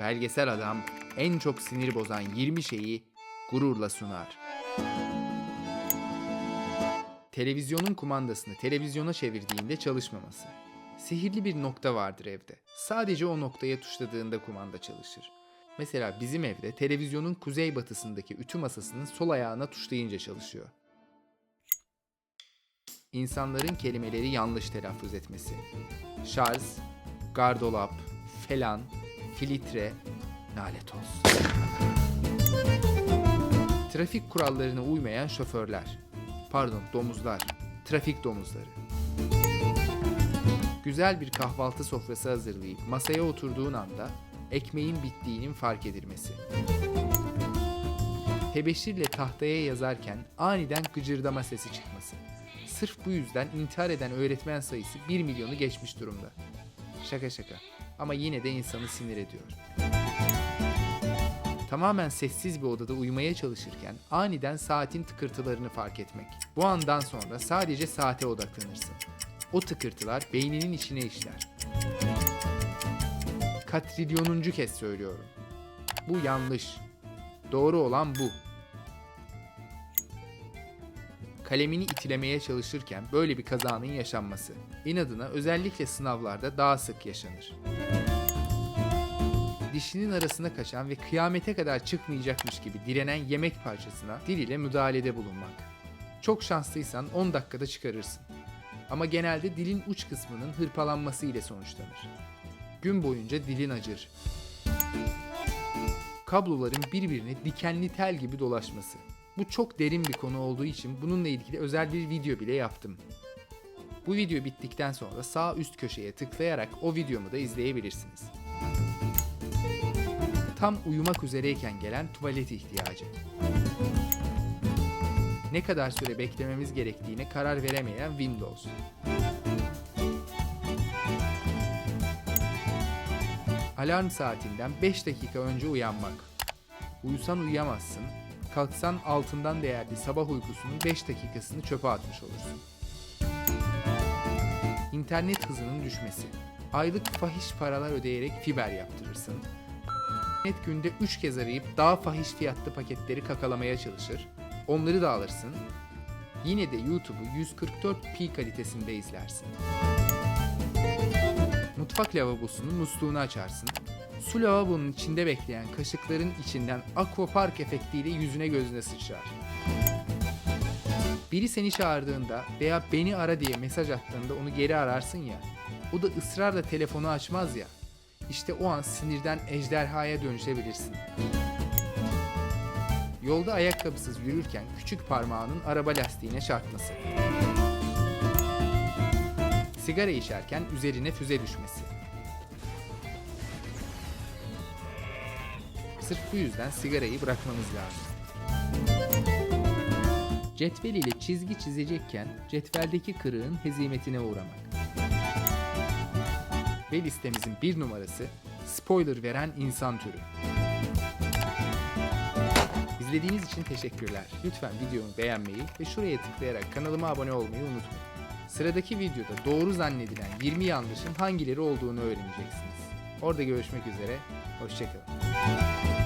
belgesel adam en çok sinir bozan 20 şeyi gururla sunar. Televizyonun kumandasını televizyona çevirdiğinde çalışmaması. Sihirli bir nokta vardır evde. Sadece o noktaya tuşladığında kumanda çalışır. Mesela bizim evde televizyonun kuzeybatısındaki ütü masasının sol ayağına tuşlayınca çalışıyor. İnsanların kelimeleri yanlış telaffuz etmesi. Şarj, gardolap, falan, filtre, lanet olsun. Trafik kurallarına uymayan şoförler. Pardon, domuzlar. Trafik domuzları. Güzel bir kahvaltı sofrası hazırlayıp masaya oturduğun anda ekmeğin bittiğinin fark edilmesi. Tebeşirle tahtaya yazarken aniden gıcırdama sesi çıkması. Sırf bu yüzden intihar eden öğretmen sayısı 1 milyonu geçmiş durumda. Şaka şaka. Ama yine de insanı sinir ediyor. Tamamen sessiz bir odada uyumaya çalışırken aniden saatin tıkırtılarını fark etmek. Bu andan sonra sadece saate odaklanırsın. O tıkırtılar beyninin içine işler. Katrilyonuncu kez söylüyorum. Bu yanlış. Doğru olan bu. Kalemini itilemeye çalışırken böyle bir kazanın yaşanması. İnadına özellikle sınavlarda daha sık yaşanır. Dişinin arasına kaçan ve kıyamete kadar çıkmayacakmış gibi direnen yemek parçasına dil ile müdahalede bulunmak. Çok şanslıysan 10 dakikada çıkarırsın. Ama genelde dilin uç kısmının hırpalanması ile sonuçlanır. Gün boyunca dilin acır. Kabloların birbirine dikenli tel gibi dolaşması. Bu çok derin bir konu olduğu için bununla ilgili özel bir video bile yaptım. Bu video bittikten sonra sağ üst köşeye tıklayarak o videomu da izleyebilirsiniz. Tam uyumak üzereyken gelen tuvalet ihtiyacı. Ne kadar süre beklememiz gerektiğine karar veremeyen Windows. Alarm saatinden 5 dakika önce uyanmak. Uyusan uyuyamazsın, kalksan altından değerli sabah uykusunun 5 dakikasını çöpe atmış olursun. İnternet hızının düşmesi. Aylık fahiş paralar ödeyerek fiber yaptırırsın. İnternet günde 3 kez arayıp daha fahiş fiyatlı paketleri kakalamaya çalışır. Onları da alırsın. Yine de YouTube'u 144p kalitesinde izlersin. Mutfak lavabosunun musluğunu açarsın. Su lavabonun içinde bekleyen kaşıkların içinden aquapark efektiyle yüzüne gözüne sıçrar. Biri seni çağırdığında veya beni ara diye mesaj attığında onu geri ararsın ya. O da ısrarla telefonu açmaz ya. İşte o an sinirden ejderhaya dönüşebilirsin. Yolda ayakkabısız yürürken küçük parmağının araba lastiğine çarpması. Sigara içerken üzerine füze düşmesi. Sırf bu yüzden sigarayı bırakmanız lazım. Cetvel ile çizgi çizecekken cetveldeki kırığın hezimetine uğramak. Ve listemizin bir numarası spoiler veren insan türü. İzlediğiniz için teşekkürler. Lütfen videomu beğenmeyi ve şuraya tıklayarak kanalıma abone olmayı unutmayın. Sıradaki videoda doğru zannedilen 20 yanlışın hangileri olduğunu öğreneceksiniz. Orada görüşmek üzere, hoşçakalın.